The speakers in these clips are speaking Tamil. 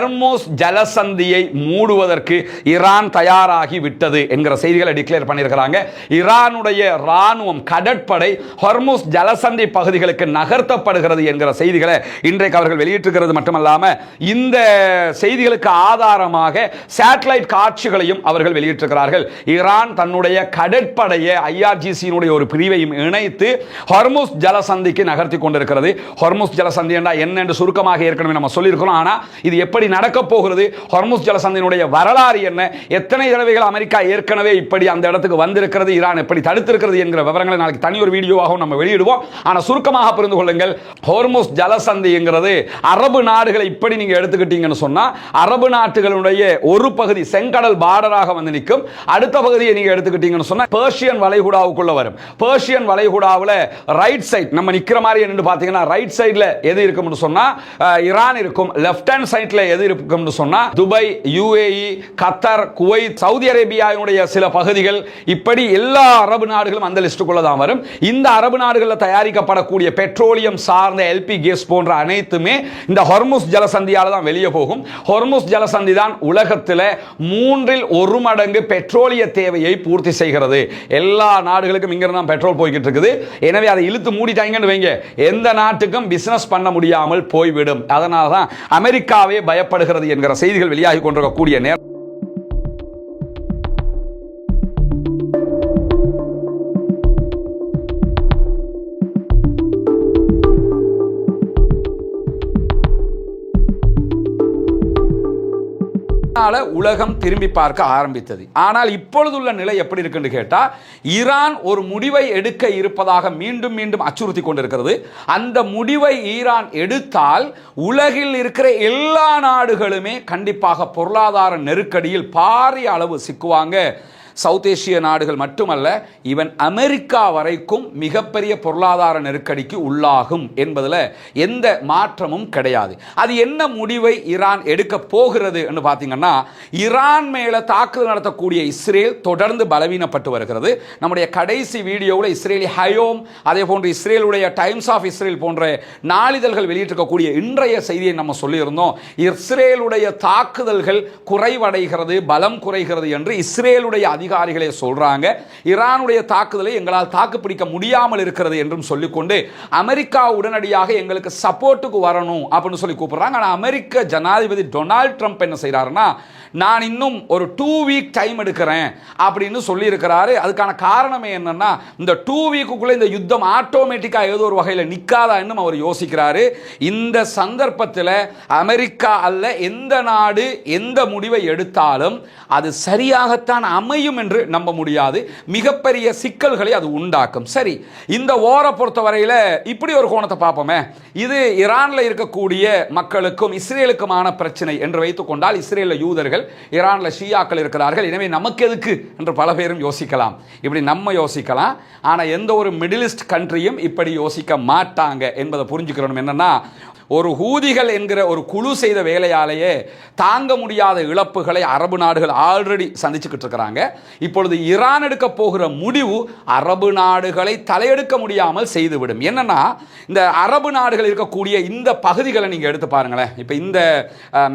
ஹெர்மோஸ் ஜலசந்தியை மூடுவதற்கு ஈரான் தயாராகி விட்டது என்கிற செய்திகளை டிக்ளேர் பண்ணியிருக்கிறாங்க. ஈரானுடைய ராணுவம் கடற்படை ஹொர்முஸ் ஜலசந்தி பகுதிகளுக்கு நகர்த்தப்படுகிறது என்கிற செய்திகளை இன்றைக்கு அவர்கள் வெளியிட்டிருக்கிறது மட்டுமல்லாமல் இந்த செய்திகளுக்கு ஆதாரமாக சேட்டலைட் காட்சிகளையும் அவர்கள் வெளியிட்டிருக்கிறார்கள். ஈரான் தன்னுடைய கடற்படையை ஐஆர்ஜிசியினுடைய ஒரு பிரிவையும் இணைத்து ஹொர்முஸ் ஜலசந்திக்கு நகர்த்தி கொண்டிருக்கிறது. ஹொர்முஸ் ஜலசந்தி என்றால் என்ன என்று சுருக்கமாக ஏற்கனவே நம்ம சொல்லியிருக்கிறோம். ஆனால் இது எப்படி நடக்க போகிறது? ஹொர்முஸ் ஜலசந்தினுடைய வரலாறு என்ன? எத்தனை தடவைகள் அமெரிக்கா ஏற்கனவே இப்படி அந்த இடத்துக்கு வந்திருக்கிறது? ஈரான் எப்படி தடுத்திருக்கிறது என்கிற விவரங்களை நாளைக்கு தனி ஒரு வீடியோவாகவும் நம்ம வெளியிடுவோம். ஆனால் சுருக்கமாக புரிந்து கொள்ளுங்கள். ஹோர்முஸ் ஜலசந்திங்கிறது அரபு நாடுகளை இப்படி நீங்கள் எடுத்துக்கிட்டீங்கன்னு சொன்னால் அரபு நாட்டுகளுடைய ஒரு பகுதி செங்கடல் பார்டராக வந்து நிற்கும். அடுத்த பகுதியை நீங்க எடுத்துக்கிட்டீங்கன்னு சொன்னா பேர்ஷியன் வளைகுடாவுக்குள்ள வரும். பேர்ஷியன் வளைகுடாவில் ரைட் சைட் நம்ம நிக்கிற மாதிரி என்னென்னு பாத்தீங்கன்னா ரைட் சைடுல எது இருக்கும்னு சொன்னா ஈரான் இருக்கும். லெஃப்ட் ஹேண்ட் சைட்ல எது இருக்கும்னு சொன்னா Dubai UAE Qatar Kuwait Saudi அரேபியாவினுடைய சில பகுதிகள் இப்படி எல்லா அரபு நாடுகளும் அந்த லிஸ்ட்டுக்குள்ள தான் வரும். இந்த அரபு நாடுகளில் தயாரிக்கப்படக்கூடிய பெட்ரோலியம் சார்ந்த எல்பி கேஸ் போன்ற அனைத்துமே இந்த ஹொர்முஸ் ஜலசந்தியால தான் வெளியே போகும். ஹொர்முஸ் ஜலசந்தி தான் உலகத்தில் மூன்றில் ஒரு மடங்கு பெட்ரோலிய தேவையை பூர்த்தி செய்கிறது. எல்லா நாடுகளுக்கும் இங்கிருந்து தான் பெட்ரோல் போய்கிட்டு இருக்குது. எனவே அதை இழுத்து மூடிட்டாங்கன்னு வைங்க. எந்த நாட்டுக்கும் பிசினஸ் பண்ண முடியாமல் போய்விடும். அதனால தான் அமெரிக்காவே பய பயப்படுகிறது என்கிற செய்திகள் வெளியாகி கொண்டிருக்கக்கூடிய நேரம். அதனால உலகம் திரும்பி பார்க்க ஆரம்பித்தது. ஆனால் இப்பொழுதுள்ள நிலை எப்படி இருக்குன்னு கேட்டால் ஈரான் ஒரு முடிவை எடுக்க இருப்பதாக மீண்டும் மீண்டும் அச்சுறுத்தி கொண்டிருக்கிறது. அந்த முடிவை ஈரான் எடுத்தால் உலகில் இருக்கிற எல்லா நாடுகளுமே கண்டிப்பாக பொருளாதார நெருக்கடியில் பாரிய அளவு சிக்குவாங்க. சவுத் ஏசிய நாடுகள் மட்டுமல்ல ஈவன் அமெரிக்கா வரைக்கும் மிகப்பெரிய பொருளாதார நெருக்கடிக்கு உள்ளாகும் என்பதில் எந்த மாற்றமும் கிடையாது. அது என்ன முடிவை ஈரான் எடுக்க போகிறது என்று பார்த்தீங்கன்னா ஈரான் மேலே தாக்குதல் நடத்தக்கூடிய இஸ்ரேல் தொடர்ந்து பலவீனப்பட்டு வருகிறது. நம்முடைய கடைசி வீடியோவில் இஸ்ரேலி ஹயோம் அதே போன்று இஸ்ரேலுடைய டைம்ஸ் ஆஃப் இஸ்ரேல் போன்ற நாளிதழ்கள் வெளியிட்டிருக்கக்கூடிய இன்றைய செய்தியை நம்ம சொல்லியிருந்தோம். இஸ்ரேலுடைய தாக்குதல்கள் குறைவடைகிறது பலம் குறைகிறது என்று இஸ்ரேலுடைய அதிகாரிகளே சொல்கிறாங்க ஈரானுடைய தாக்குதலை எங்களால் தாக்குப்பிடிக்க முடியாமல் இருக்கிறது என்றும் சொல்லிக்கொண்டு அமெரிக்கா உடனடியாக எங்களுக்கு சப்போர்ட்டுக்கு வரணும் அப்படின்னு சொல்லி கூப்பிடுறாங்க. ஆனால் அமெரிக்க ஜனாதிபதி டொனால்ட் ட்ரம்ப் என்ன செய்கிறாருன்னா நான் இன்னும் ஒரு டூ வீக் டைம் எடுக்கிறேன் அப்படின்னு சொல்லியிருக்கிறாரு. அதுக்கான காரணமே என்னன்னா இந்த டூ வீக்குக்குள்ளே இந்த யுத்தம் ஆட்டோமேட்டிக்காக ஏதோ ஒரு வகையில் நிற்காதா இன்னும் அவர் யோசிக்கிறாரு. இந்த சந்தர்ப்பத்தில் அமெரிக்கா அல்ல எந்த நாடு எந்த முடிவை எடுத்தாலும் அது சரியாகத்தான் அமையும் என்று நம்ப முடியாது. மிகப்பெரிய சிக்கல்களை அது உண்டாக்கும். சரி இந்த ஓரை பொறுத்தவரையில் இப்படி ஒரு கோணத்தை பார்ப்போமே. இது ஈரானில் இருக்கக்கூடிய மக்களுக்கும் இஸ்ரேலுக்குமான பிரச்சனை என்று வைத்துக் கொண்டால் இஸ்ரேலில் யூதர்கள் ஈரானில் ஷியாக்கள் இருக்கிறார்கள். எனவே நமக்கு எதுக்கு என்று பல பேரும் யோசிக்கலாம். இப்படி நம்ம யோசிக்கலாம். ஆனால் எந்த ஒரு மிடிலிஸ்ட் கண்ட்ரியும் இப்படி யோசிக்க மாட்டாங்க என்பதை புரிஞ்சுக்கிறோம். என்னன்னா ஒரு ஹூதிகள் என்கிற ஒரு குழு செய்த வேலையாலேயே தாங்க முடியாத இழப்புகளை அரபு நாடுகள் ஆல்ரெடி சந்திச்சுக்கிட்டு இருக்கிறாங்க. இப்பொழுது ஈரான் எடுக்க போகிற முடிவு அரபு நாடுகளை தலையெடுக்க முடியாமல் செய்துவிடும். என்னன்னா இந்த அரபு நாடுகள் இருக்கக்கூடிய இந்த பகுதிகளை நீங்கள் எடுத்து பாருங்களேன். இப்போ இந்த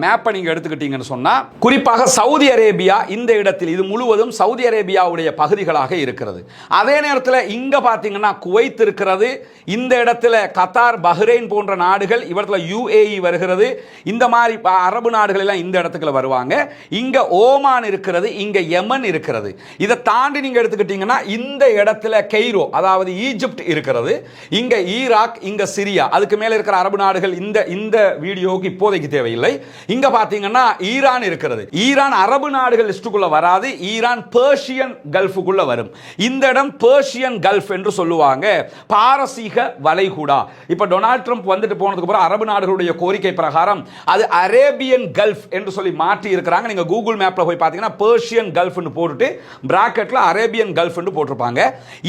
மேப்பை நீங்கள் எடுத்துக்கிட்டீங்கன்னு சொன்னால் குறிப்பாக சவுதி அரேபியா இந்த இடத்தில் இது முழுவதும் சவுதி அரேபியாவுடைய பகுதிகளாக இருக்கிறது. அதே நேரத்தில் இங்கே பார்த்தீங்கன்னா குவைத் இருக்கிறது இந்த இடத்துல கத்தார் பஹ்ரைன் போன்ற நாடுகள் இவற்றில் யுஏஇ வருகிறது. இந்த மாதிரி அரபு நாடுகள் எல்லாம் இந்த இடத்துக்குள்ள வருவாங்க. இங்க ஓமான் இருக்கிறது இங்கே யமன் இருக்கிறது. இதை தாண்டி நீங்க எடுத்துக்கிட்டீங்கன்னா இந்த இடத்துல கெய்ரோ அதாவது ஈஜிப்ட் இருக்கிறது. இங்கே ஈராக் இங்க சிரியா அதுக்கு மேலே இருக்கிற அரபு நாடுகள் இந்த இந்த வீடியோவுக்கு இப்போதைக்கு தேவையில்லை. இங்க பாத்தீங்கன்னா ஈரான் இருக்கிறது. ஈரான் அரபு நாடுகள் லிஸ்டுக்குள்ள வராது. ஈரான் பேர்ஷியன் கல்ஃபுக்குள்ள வரும். இந்த இடம் பேர்ஷியன் கல்ஃப் என்று சொல்லுவாங்க. பாரசீக வளைகுடா. இப்ப டொனால்ட் ட்ரம்ப் வந்துட்டு போனதுக்கு அப்புறம் அரபு நாடுகளுடைய கோரிக்கை பிரகாரம் அது அரேபியன் கல்ஃப் என்று சொல்லி மாற்றி இருக்கிறாங்க. நீங்கள் கூகுள் மேப்பில் போய் பார்த்தீங்கன்னா பேர்ஷியன் கல்ஃப்னு போட்டுட்டு போட்டு அரேபியன் கல்ஃப்னு போட்டிருப்பாங்க.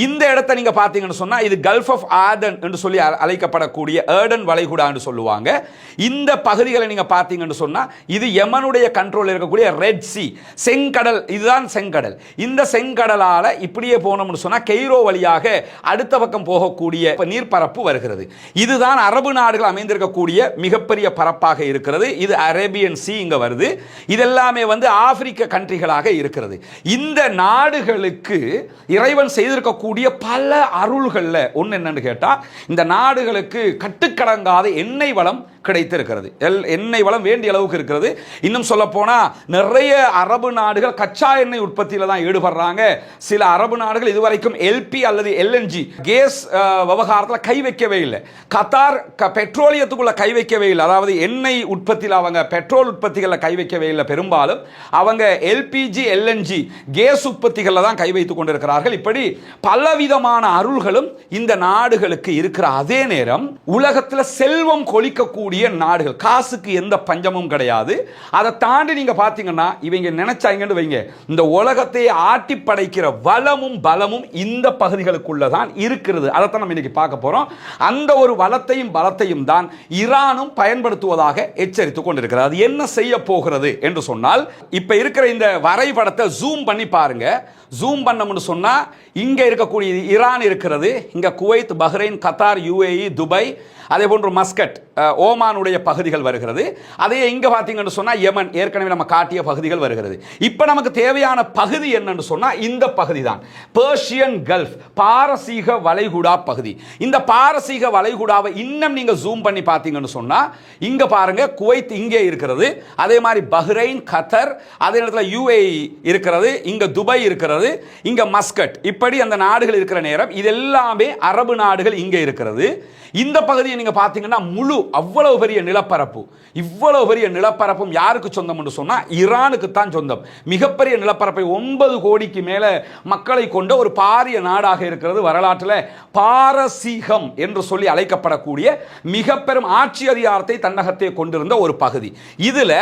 இந்த இடத்த நீங்கள் பார்த்தீங்கன்னு சொன்னால் இது கல்ஃப் ஆஃப் ஆர்டன் என்று சொல்லி அழைக்கப்படக்கூடிய ஏர்டன் வளைகுடான்னு சொல்லுவாங்க. இந்த பகுதிகளை நீங்கள் பார்த்தீங்கன்னு சொன்னால் இது யமனுடைய கண்ட்ரோலில் இருக்கக்கூடிய ரெட் சி செங்கடல். இதுதான் செங்கடல். இந்த செங்கடலால் இப்படியே போனோம்னு சொன்னால் கெய்ரோ வழியாக அடுத்த பக்கம் போகக்கூடிய நீர்ப்பரப்பு வருகிறது. இதுதான் அரபு நாடுகள் அமைந்திருக்க இருக்கக்கூடிய மிகப்பெரிய பரப்பாக இருக்கிறது. இது அரேபியன் சி இங்க வருது. இதெல்லாமே வந்து ஆப்பிரிக்க கண்ட்ரிகளாக இருக்கிறது. இந்த நாடுகளுக்கு இறைவன் செய்திருக்கக்கூடிய பல அருள்கள்ல ஒன்று என்னன்னு கேட்டால் இந்த நாடுகளுக்கு கட்டுக்கடங்காத எண்ணெய் வளம் கிடைத்திருக்கிறது. எல் எண்ணெய் வளம் வேண்டிய அளவுக்கு இருக்கிறது. இன்னும் சொல்லப்போனால் நிறைய அரபு நாடுகள் கச்சா எண்ணெய் உற்பத்தியில தான் ஈடுபடுறாங்க. சில அரபு நாடுகள் இதுவரைக்கும் எல்பி அல்லது எல்என்ஜி கேஸ் விவகாரத்தில் கை வைக்கவே இல்லை. கத்தார் க- பெட்ரோலியத்துக்குள்ள கை வைக்கவே இல்லை. அதாவது எண்ணெய் உற்பத்தியில் அவங்க பெட்ரோல் உற்பத்திகளில் கை வைக்கவே இல்லை பெரும்பாலும். அவங்க எல்பிஜி எல்என்ஜி கேஸ் உற்பத்திகளில் தான் கை வைத்து கொண்டிருக்கிறார்கள். இப்படி பலவிதமான அருள்களும் இந்த நாடுகளுக்கு இருக்கிற அதே நேரம் உலகத்தில் செல்வம் கொளிக்கக்கூடிய நாடுகள். காசுக்கு எந்த பஞ்சமும் கிடையாது. அதை தாண்டி நீங்க பார்த்தீங்கன்னா இவங்க நினைச்சாங்கன்னு வைங்க. இந்த உலகத்தை ஆட்டி படைக்கிற வளமும் பலமும் இந்த பகுதிகளுக்குள்ள தான் இருக்கிறது. அதைத்தான் நம்ம இன்னைக்கு பார்க்க போறோம். அந்த ஒரு வளத்தையும் பலத்தையும் தான் ஈரானும் பயன்படுத்துவதாக எச்சரித்துக் கொண்டிருக்கிறது அது என்ன செய்ய போகிறது என்று சொன்னால் இப்ப இருக்கிற இந்த வரைபடத்தை ஜூம் பண்ணி பாருங்க. ஜூம் பண்ணோம்னு சொன்னா இங்க இருக்கக்கூடிய ஈரான் இருக்கிறது இங்க Kuwait Bahrain Qatar UAE Dubai அதே போன்று மஸ்கட் அஹ், ஓமானுடைய பகுதிகள் வருகிறது. அதே இங்கே பார்த்தீங்கன்னு சொன்னால் யமன் ஏற்கனவே நம்ம காட்டிய பகுதிகள் வருகிறது. இப்போ நமக்கு தேவையான பகுதி என்னன்னு சொன்னால் இந்த பகுதி தான் பேர்ஷியன் கல்ஃப் பாரசீக வளைகுடா பகுதி. இந்த பாரசீக வளைகுடாவை இன்னும் நீங்கள் ஜூம் பண்ணி பார்த்தீங்கன்னு சொன்னால் இங்கே பாருங்கள் குவைத் இங்கே இருக்கிறது. அதே மாதிரி பஹ்ரைன் கத்தர் அதே நேரத்தில் யுஏஇ இருக்கிறது இங்கே துபாய் இருக்கிறது இங்கே மஸ்கட். இப்படி அந்த நாடுகள் இருக்கிற நேரம் இது எல்லாமே அரபு நாடுகள் இங்கே இருக்கிறது. இந்த பகுதியை நீங்கள் பார்த்தீங்கன்னா முழு அவ்வளோ இவ்வளவு பெரிய நிலப்பரப்பு இவ்வளவு பெரிய நிலப்பரப்பும் யாருக்கு சொந்தம் என்று சொன்னா ஈரானுக்கு தான் சொந்தம். மிகப்பெரிய நிலப்பரப்பை ஒன்பது கோடிக்கு மேலே மக்களை கொண்ட ஒரு பாரிய நாடாக இருக்கிறது வரலாற்றில் பாரசீகம் என்று சொல்லி அழைக்கப்படக்கூடிய மிக பெரும் ஆட்சி அதிகாரத்தை தன்னகத்தை கொண்டிருந்த ஒரு பகுதி. இதுல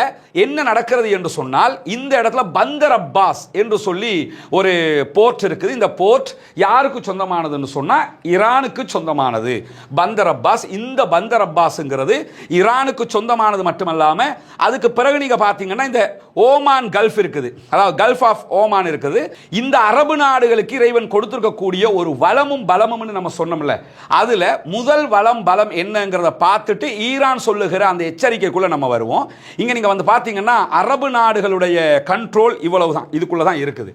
என்ன நடக்கிறது என்று சொன்னால் இந்த இடத்துல பந்தர் அப்பாஸ் என்று சொல்லி ஒரு போர்ட் இருக்குது. இந்த போர்ட் யாருக்கு சொந்தமானதுன்னு சொன்னா ஈரானுக்கு சொந்தமானது. பந்தர் அப்பாஸ் இந்த பந்தர் அப்பாஸ்ங்கிறது ஈரானுக்கு சொந்தமானது மட்டுமல்லாமல் அதுக்கு பிறகு நீங்க பார்த்தீங்கன்னா இந்த ஓமான் கல்ஃப் இருக்குது. அதாவது கல்ஃப் ஆஃப் ஓமான் இருக்குது. இந்த அரபு நாடுகளுக்கு இறைவன் கொடுத்துருக்கக்கூடிய ஒரு வளமும் பலமும்னு நம்ம சொன்னோம்ல அதில் முதல் வளம் பலம் என்னங்கிறத பார்த்துட்டு ஈரான் சொல்லுகிற அந்த எச்சரிக்கைக்குள்ளே நம்ம வருவோம். இங்கே நீங்கள் வந்து பார்த்தீங்கன்னா அரபு நாடுகளுடைய கண்ட்ரோல் இவ்வளவு தான் இதுக்குள்ளே தான் இருக்குது.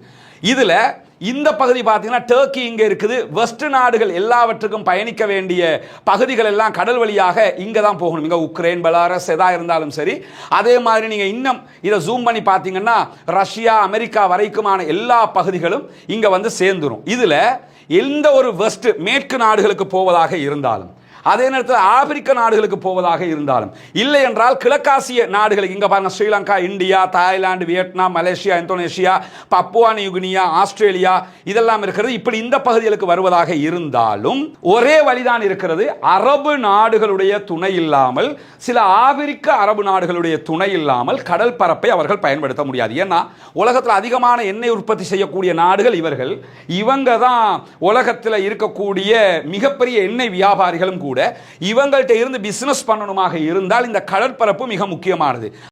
இதில் இந்த பகுதி பார்த்தீங்கன்னா டர்க்கி இங்கே இருக்குது. வெஸ்ட் நாடுகள் எல்லாவற்றுக்கும் பயணிக்க வேண்டிய பகுதிகள் எல்லாம் கடல் வழியாக இங்கே தான் போகணும். இங்கே உக்ரைன் பெலாரஸ் எதாக இருந்தாலும் சரி. அதே மாதிரி நீங்கள் இன்னும் இதை ஜூம் பண்ணி பார்த்தீங்கன்னா ரஷ்யா அமெரிக்கா வரைக்குமான எல்லா பகுதிகளும் இங்கே வந்து சேர்ந்துரும். இதில் எந்த ஒரு வெஸ்ட் மேற்கு நாடுகளுக்கு போவதாக இருந்தாலும் அதே நேரத்தில் ஆப்பிரிக்க நாடுகளுக்கு போவதாக இருந்தாலும் இல்லை என்றால் கிழக்காசிய நாடுகளுக்கு இங்கே பாருங்கள் Sri Lanka India Thailand Vietnam Malaysia Indonesia Papua New Guinea Australia இதெல்லாம் இருக்கிறது. இப்படி இந்த பகுதிகளுக்கு வருவதாக இருந்தாலும் ஒரே வழிதான் இருக்கிறது. அரபு நாடுகளுடைய துணை இல்லாமல் சில ஆப்பிரிக்க அரபு நாடுகளுடைய துணை இல்லாமல் கடல் பரப்பை அவர்கள் பயன்படுத்த முடியாது. ஏன்னா உலகத்தில் அதிகமான எண்ணெய் உற்பத்தி செய்யக்கூடிய நாடுகள் இவர்கள். இவங்க தான் உலகத்தில் இருக்கக்கூடிய மிகப்பெரிய எண்ணெய் வியாபாரிகளும் கூட. கூட இவங்கள்ட்ட இருந்து பிசினஸ் பண்ணணுமாக இருந்தால் இந்த கடற்பரப்பு மிக முக்கியமானது.